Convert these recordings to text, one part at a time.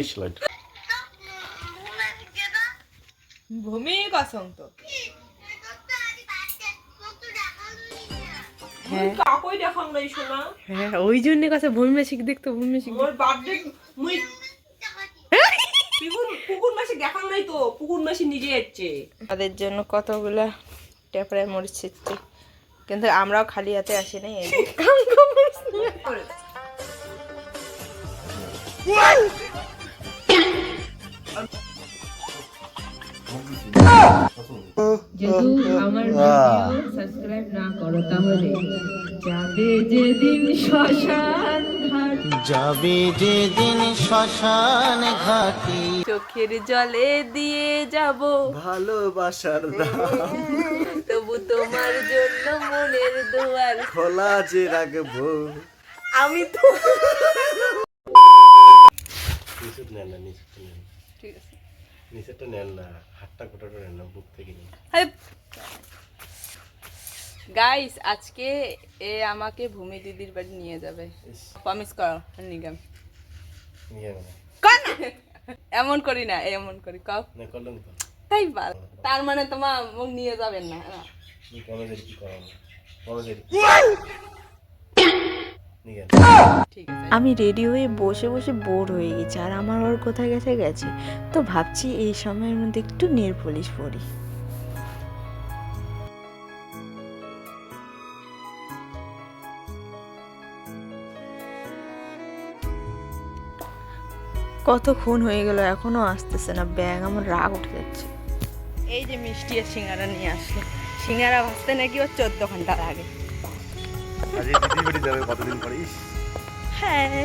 flashlight. ভূমি কসম তো হ্যাঁ কাকই দেখাম নাই শোনা হ্যাঁ ওই জন্য কাছে ভূমি মাসিক দেখতো ভূমি মোর বার্থডে মুই পুকুর পুকুর মাসে দেখাম নাই তো পুকুর মাসে নিজে যাচ্ছে তাদের জন্য কতগুলা মরিচ ছিটছে। কিন্তু আমরাও খালি হাতে আসি নাই এই যদি আমার ভিডিও সাবস্ক্রাইব না করো তাহলে যাবে যেদিন শ্মশান ঘাট। যাবে যেদিন শ্মশান ঘাটে। চোখের জলে দিয়ে যাব। ভালোবাসার দাম তবু তোমার জন্য মনের দুয়ার। খোলা যে রাখব। আমি তো ঠিক আছে। নিচেরটা নেন না হাতটা কোটাটা নেন না বুক থেকে নেন। গাইস আজকে এ আমাকে ভূমি দিদির বাড়ি নিয়ে যাবে। প্রমিস করো নিগাম। নিয়ে। এমন করি না এমন করি কও না করলাম তো। তাই বাল তার মানে তোমার মুখ নিয়ে যাবেন না না। কলেজের কি কলেজের আমি রেডি হয়ে বসে বসে বোর হয়ে গেছি আর আমার ওর কোথায় গেছে গেছে? তো ভাবছি এই সময়ের মধ্যে একটু নেল পলিশ পরি। কতক্ষণ হয়ে গেল এখনও আসতেছে না। ব্যাগ আমার রাগ উঠে যাচ্ছে। এই যে মিষ্টি আর সিঙ্গারা নিয়ে আসলো। সিঙ্গারা ভাজতে নাকি ওর চোদ্দ ঘণ্টা আগে আজকে দিদি বাড়ি যাবে কতদিন পরে? ইস। হ্যাঁ।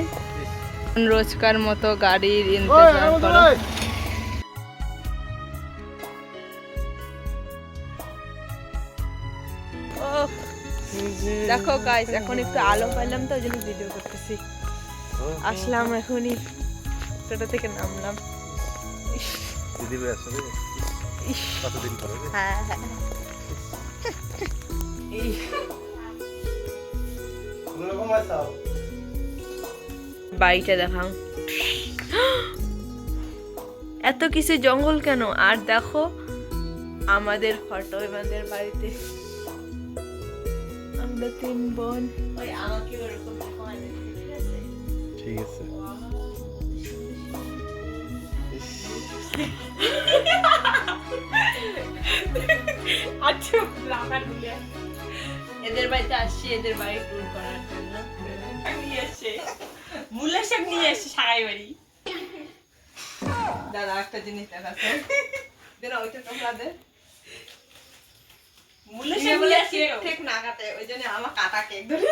রোজকার মতো গাড়ির ইন্তজার করো। দেখো গাইস এখন একটু আলো পাইলাম তো ওই জন্য ভিডিও করতেছি আসলাম এখনই। টোটো থেকে নামলাম। দিদি আসবে? ইস, কতদিন পরে হ্যাঁ হ্যাঁ। বাড়িটা দেখাও। এত কিছু জঙ্গল কেন? আর দেখো আমাদের ফটো আমাদের বাড়িতে। আমরা তিন বোন। ওই আমাকে ওরকম ঠিক আছে? ঠিক আছে। আচ্ছা এদের বাড়িতে আসছি এদের বাড়ি ট্যুর করার জন্য। নিয়ে এসে মূলের শাক নিয়ে এসে সাগাই বাড়ি। দাদা একটা জিনিস দেখাচ্ছে দেন ওইটা তোমরা দে মূলের শাক বলে কেক ঠিক না কাটে ওই জন্য আমার কাটা কেক ধরে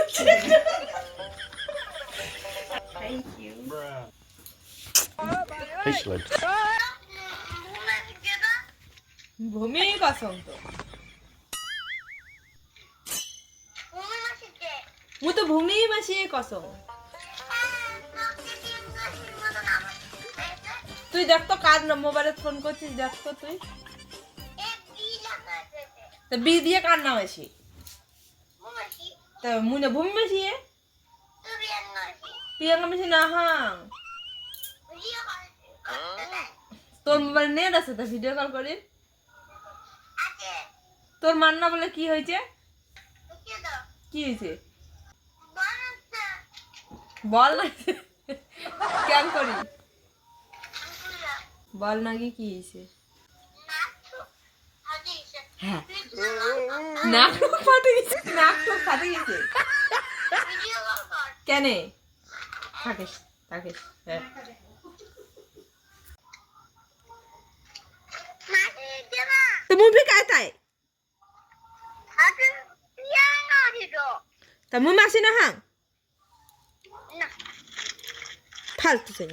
থ্যাংক ইউ ভূমি কসম মু তো ভূমি মাসি কসম তুই দেখ তো কার মোবাইলে ফোন করছিস, দেখ তো তুই। বি দিয়ে কার নাম আছে? তা মুনে ভূমি মাসি প্রিয়াঙ্কা মাসি না, হাং। তোর মোবাইল নেট আছে, তো ভিডিও কল করি তোর মান্না বলে কি হয়েছে? কি হয়েছে? বল না কেন করি বল নাকি কি হয়েছে হ্যাঁ নাক টুক ফাটে গেছে নাক টুক ফাটে গেছে কেন থাকিস থাকিস হ্যাঁ তো মুভি काय ताय তা মুই মাসি না ফালতু চাই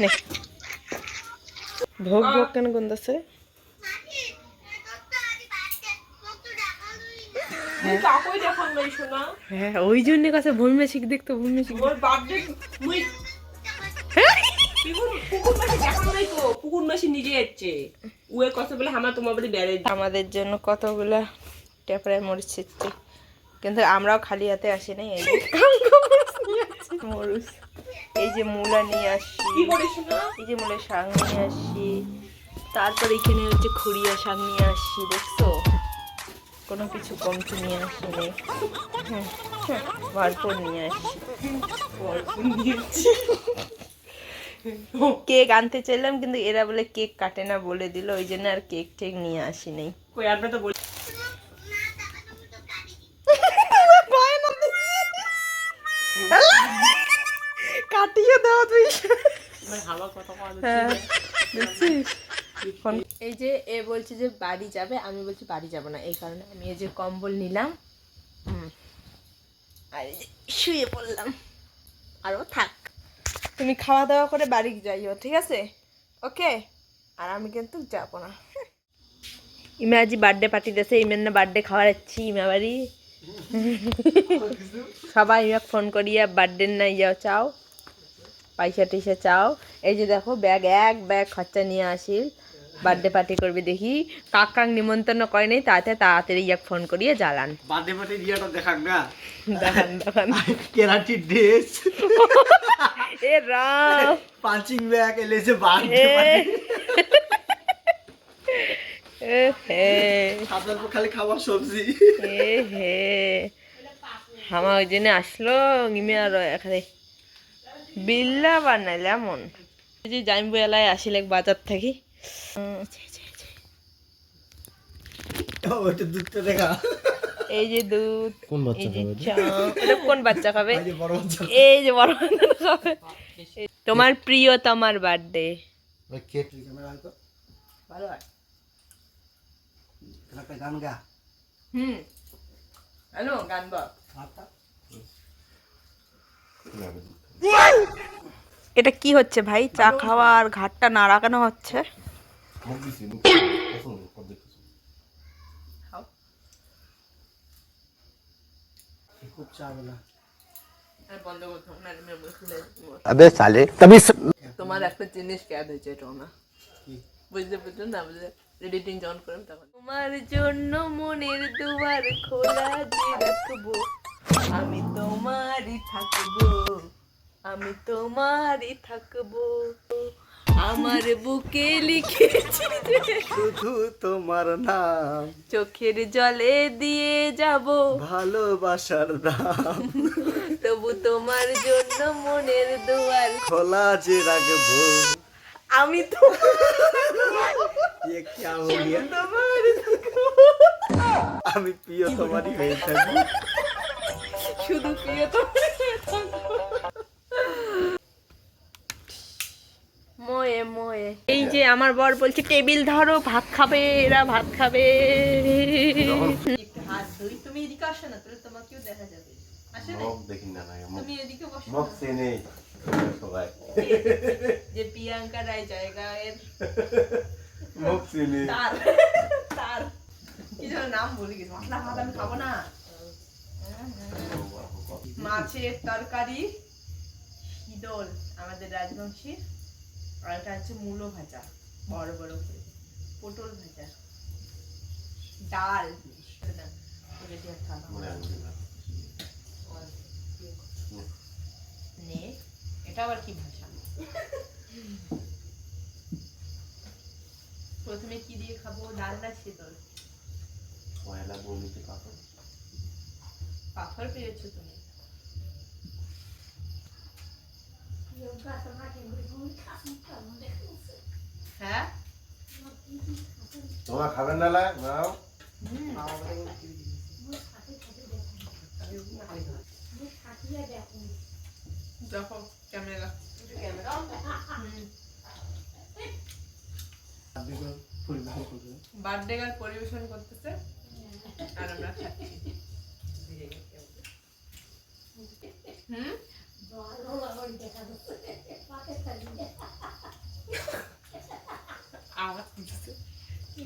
নে। ভোগ ভোগ কেন শোনা হ্যাঁ ওই জন্য কাছে ভূমি দেখতো আমাদের জন্য কতগুলা টেপড়ায় মরিচ কিন্তু আমরাও খালি হাতে আসি নাই মরুস। এই যে মূলা নিয়ে আসছি কি এই যে মূলের শাক নিয়ে আসছি তারপর এখানে হচ্ছে খুরিয়া শাক নিয়ে আসছি দেখছ? কোনো কিছু কমতি নিয়ে আসি হ্যাঁ, ভরপুর নিয়ে আসছি কেক আনতে চাইলাম কিন্তু এরা বলে কেক কাটে না বলে দিল ওই জন্য আর কেক টেক নিয়ে আসি নাই আপনি তো দেখছিস? এই যে এ বলছে যে বাড়ি যাবে আমি বলছি বাড়ি যাব না এই কারণে আমি এই যে কম্বল নিলাম। হুম। আর শুয়ে পড়লাম। আরও থাক। তুমি খাওয়া দাওয়া করে বাড়ি যাইও ঠিক আছে? ওকে? আর আমি কিন্তু যাব না। ইমা আজি বার্থডে পার্টি দিয়েছে ইমের না বার্থডে খাওয়াচ্ছি ইমা বাড়ি। সবাই ইমাক ফোন করিয়া বার্থডে না ইয়া চাও। পয়সা টয়সা চাও। এই যে দেখো ব্যাগ এক ব্যাগ খরচা নিয়ে আসিল। বার্থডে পার্টি করবে দেখি। কাকাক নিমন্ত্রণ করে নেই তাতে তাড়াতাড়ি ইয়াক ফোন করিয়ে জ্বালান। বার্থডে পার্টি দিয়াটা দেখাক না? দেখান দেখান। কেরাটি ড্রেস এ রাম। পাঞ্চিং ব্যাগ এলেছে বার্থডে পার্টি খালি খাবার সবজি। এ হে। আমার ওই জন্য আসলো নিমে আর এখানে বিল্লা বানাইলে এমন এই যে জাইম্বু এলায় আসিলে বাজার থাকি। এই যে দুধ কোন এই বাচ্চা যে কোন বাচ্চা খাবে? এই যে বড় বাচ্চা এই যে বড় বাচ্চা খাবে। তোমার প্রিয় তোমার বার্থডে কেক ভালো একটা গান গা। হুম। হ্যালো গান বল। এটা কি হচ্ছে ভাই? চা খাওয়ার আর ঘাটটা নাড়া কেন হচ্ছে? তোমার একটা জিনিস ক্যাদ হয়েছে না? বুঝতে বুঝলো না? বুঝলে? এডিটিং যখন করলাম তখন। তোমার জন্য মনের দুবার খোলা যে আমি তোমারই থাকব। আমি তোমারই থাকবো আমার বুকে লিখেছি যে শুধু তোমার নাম চোখের জলে দিয়ে যাব ভালোবাসার দাম তবু তোমার জন্য মনের দুয়ার খোলা যে রাখবো আমি তো ये क्या हो गया আমি প্রিয় তোমারই হয়ে থাকি শুধু প্রিয় তোমার ময়ে এই যে আমার বর বলছে টেবিল ধরো ভাত খাবে এরা ভাত খাবে। একটু হাত ধুই তুমি এদিকে আসো না তাহলে তোমাকেও দেখা যাবে। যে প্রিয়াঙ্কা রায় তার। তার। কি যেন নাম গেছি মশলা ভাত আমি খাব না। মাছের তরকারি শীতল আমাদের রাজবংশীর। আর এটা হচ্ছে মূলো ভাজা বড় বড় করে। পটল ভাজা। ডাল। না এটা আবার কি ভাষা প্রথমে কি দিয়ে খাব? ডাল না শীতল পয়লা বলিতে পাপড়। পাথর পেয়েছ তুমি। হ্যাঁ? তোমরা খাবেন না লাই? নাও। দেখো ক্যামেরা। ক্যামেরা বার্থডে গার্ল পরিবেশন করতেছে আর আমরা খাচ্ছি হুম আওয়াজ দিচ্ছে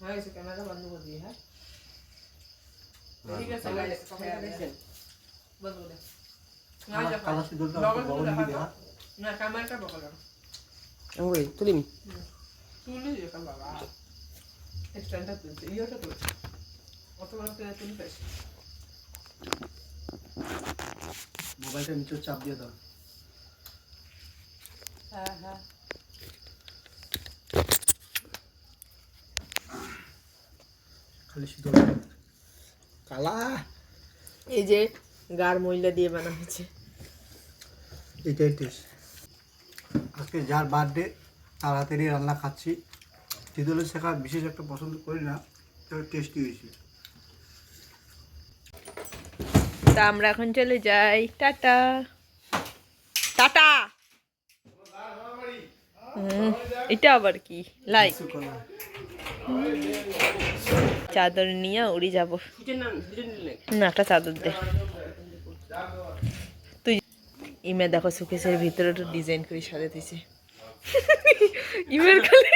তেলাই মরিছে হ্যাঁ এসে ক্যামেরা বন্ধ করে দিয়ে হ্যাঁ ঠিক আছে guys, হ্যাঁ, হ্যাঁ। বন্ধ করে দে। না, যা- বগল করে দেখা তো। না ক্যামেরাটা বগল রাখ। ওই তুলিম তুলে দিয়ে কাল বাবা স্ট্যান্ডটা তুলছে ইয়েটা তুলছে অত বড় করে তুলতে পারিস মোবাইলটা নিচে চাপ দিয়ে দাও হ্যাঁ হ্যাঁ খালি শুধু কালা। এই যে গার ময়লা দিয়ে বানানো হয়েছে। এটাই টেস্ট আজকে যার বার্থডে তার হাতেরই রান্না খাচ্ছি। তিদুলের শেখা বিশেষ একটা পছন্দ করি না তবে টেস্টি হয়েছে। তা আমরা এখন চলে যাই। টাটা। টাটা। এটা আবার কি? লাইক চাদর নিয়ে উড়ি যাব। না একটা চাদর দে। তুই ইমে দেখো সুকেশের ভিতরে ডিজাইন করে সাজে দিছে। ইমের খালি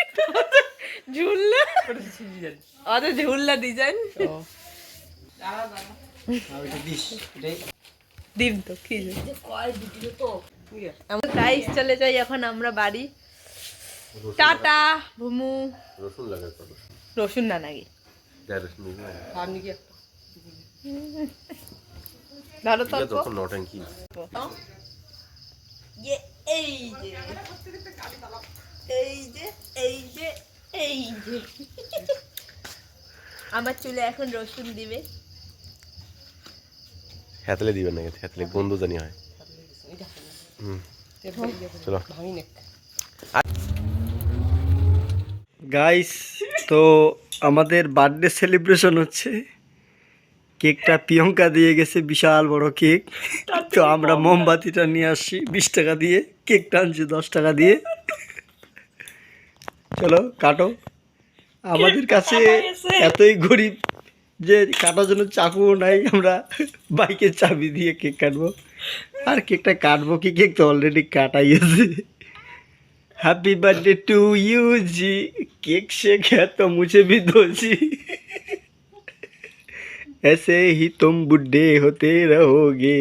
ঝুললা অত ঝুললা ডিজাইন ডিম তো কি আমরা প্রাইস চলে যাই এখন আমরা বাড়ি। টাটা ভুমু। রসুন লাগে রসুন না নাকি? যা রসুন দিবি আপনি কি একটা ধরো তো এটা অল্প। তখন নটাঙ্কি ইয়ে, এই যে এই যে এই যে এই যে আমার চুলে এখন রসুন দিবে হ্যাতলে দিবেন না হ্যাতলে গন্ধ জানি হয় হুম চলো ভাঙি নে গাইস তো আমাদের বার্থডে সেলিব্রেশন হচ্ছে। কেকটা প্রিয়ঙ্কা দিয়ে গেছে বিশাল বড় কেক। তো আমরা মোমবাতিটা নিয়ে আসছি বিশ টাকা দিয়ে কেকটা আনছি দশ টাকা দিয়ে। চলো কাটো। আমাদের কাছে এতই গরিব যে কাটার জন্য চাকুও নাই আমরা বাইকের চাবি দিয়ে কেক কাটবো। আর কেকটা কাটবো কি? কেক তো অলরেডি কাটাই আছে। हैप्पी बर्थडे टू यू जी केक शेक है तो मुझे भी दो जी ऐसे ही तुम बुढ़े होते रहोगे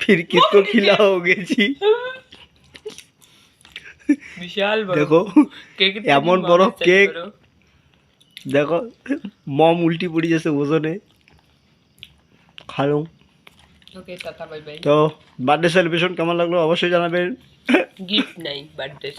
फिर किसको खिलाओगे जी বিশাল দেখো এমন বড় কেক দেখো মম উল্টি পড়ে যাচ্ছে ওজনে খালো ওকে টাটা বাই বাই তো বার্থডে সেলিব্রেশন কেমন লাগল? অবশ্যই জানাবেন। গিফট নাই বার্থডে